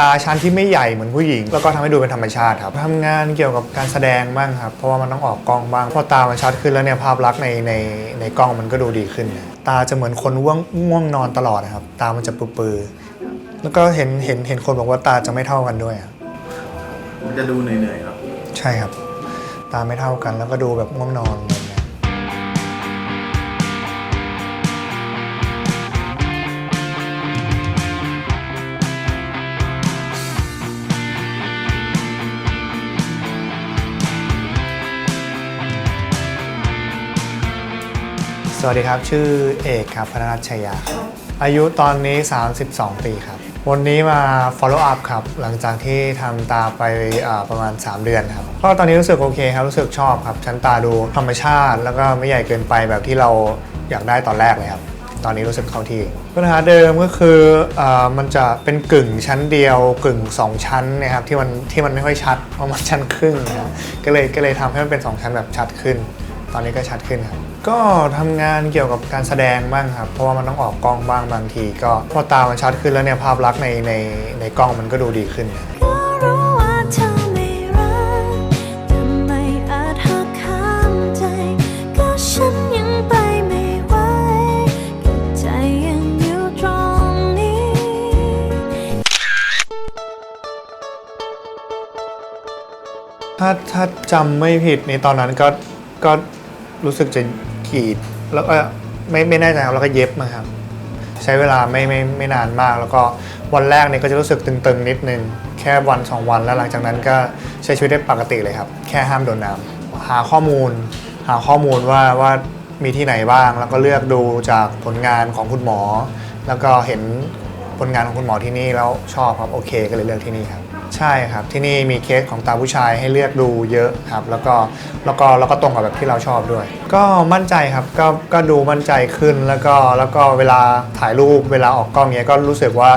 ตาชั้นที่ไม่ใหญ่เหมือนผู้หญิง แล้วก็ทำให้ดูเป็นธรรมชาติครับทำงานเกี่ยวกับการแสดงบ้างครับ เพราะว่ามันต้องออกกล้องบ้าง พอตามันชัดขึ้นแล้วเนี่ยภาพลักษณ์ในในในกล้องมันก็ดูดีขึ้น ตาจะเหมือนคนง่วงง่วงนอนตลอดนะครับ ตามันจะปือๆแล้วก็เห็นเห็นเห็นคนบอกว่าตาจะไม่เท่ากันด้วยอะมันจะดูเหนื่อยๆครับ ใช่ครับ ตาไม่เท่ากันแล้วก็ดูแบบง่วงนอน สวัสดีครับ ชื่อเอกครับพนรัชชัยยา อายุตอนนี้ 32 ปีครับ วันนี้มา follow up ครับ หลังจากที่ทำตาไปประมาณ 3 เดือนครับ ก็ตอนนี้รู้สึกโอเคครับ รู้สึกชอบครับ ชั้นตาดูธรรมชาติ แล้วก็ไม่ใหญ่เกินไปแบบที่เราอยากได้ตอนแรกเลยครับตอนนี้รู้สึกเข้าที่ปัญหาเดิมก็คืออมันจะเป็นกึ่งชั้นเดียว กึ่ง 2 ชั้นนะครับที่มันที่มันไม่ค่อยชัดเพราะมันชั้นครึ่งนะครับก็เลยก็เลยทำให้มันเป็น 2 ชั้นแบบชัดขึ้น ตอนนี้ก็ชัดขึ้นครับ ก็ทำงานเกี่ยวกับการแสดงบ้างครับ เพราะว่ามันต้องออกกล้องบ้างบางที ก็พอตามันชัดขึ้นแล้วเนี่ยภาพลักษณ์ในในในกล้องมันก็ดูดีขึ้นถ้าถ้าจำไม่ผิดในตอนนั้นก็ก็ รู้สึกจะกรีด แล้วก็ไม่ไม่แน่ใจครับแล้วก็เย็บมาครับ ใช้เวลาไม่ไม่ไม่นานมาก แล้วก็วันแรกเนี่ยก็จะรู้สึกตึงๆนิดนึง แค่วัน 2 วันแล้วหลังจากนั้นก็ใช้ชีวิตได้ปกติเลยครับ แค่ห้ามโดนน้ำหาข้อมูล หาข้อมูลว่าว่ามีที่ไหนบ้าง แล้วก็เลือกดูจากผลงานของคุณหมอ แล้วก็เห็นผลงานของคุณหมอที่นี่แล้วชอบครับโอเค ก็เลยเลือกที่นี่ครับ ใช่ครับ ที่นี่มีเคสของตาผู้ชายให้เลือกดูเยอะครับ แล้วก็แล้วก็แล้วก็ตรงกับแบบที่เราชอบด้วย ก็มั่นใจครับก็ก็ดูมั่นใจขึ้นแล้วก็แล้วก็เวลาถ่ายรูปเวลาออกกล้องเนี้ยก็รู้สึกว่า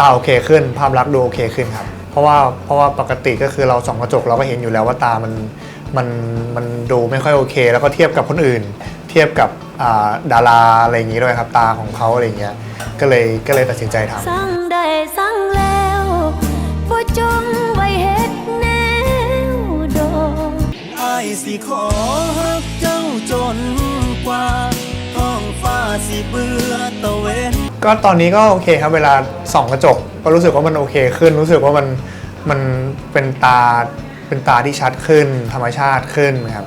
ตาโอเคขึ้น ภาพลักษณ์ดูโอเคขึ้นครับ เพราะว่าเพราะว่าปกติก็คือเราส่องกระจกเราก็เห็นอยู่แล้วว่าตามันมันมันดูไม่ค่อยโอเค แล้วก็เทียบกับคนอื่น เทียบกับดาราอะไรอย่างนี้ด้วยครับตาของเขาอะไรอย่างเงี้ยก็เลยก็เลยตัดสินใจทำ สิขอฮักเจ้าจนกว่าท้องฟ้าสิเบื่อตะเวนก็ตอนนี้ก็โอเคครับเวลาส่องกระจก ก็รู้สึกว่ามันโอเคขึ้น รู้สึกว่ามันมันเป็นตาเป็นตาที่ชัดขึ้น ธรรมชาติขึ้นครับ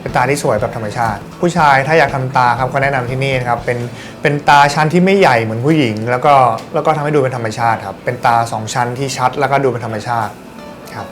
เป็นตาที่สวยแบบธรรมชาติ ผู้ชายถ้าอยากทำตาครับก็แนะนำที่นี่นะครับเป็นเป็นตาชั้นที่ไม่ใหญ่เหมือนผู้หญิง แล้วก็แล้วก็ทำให้ดูเป็นธรรมชาติครับเป็นตาสองชั้นที่ชัดแล้วก็ดูเป็นธรรมชาติครับ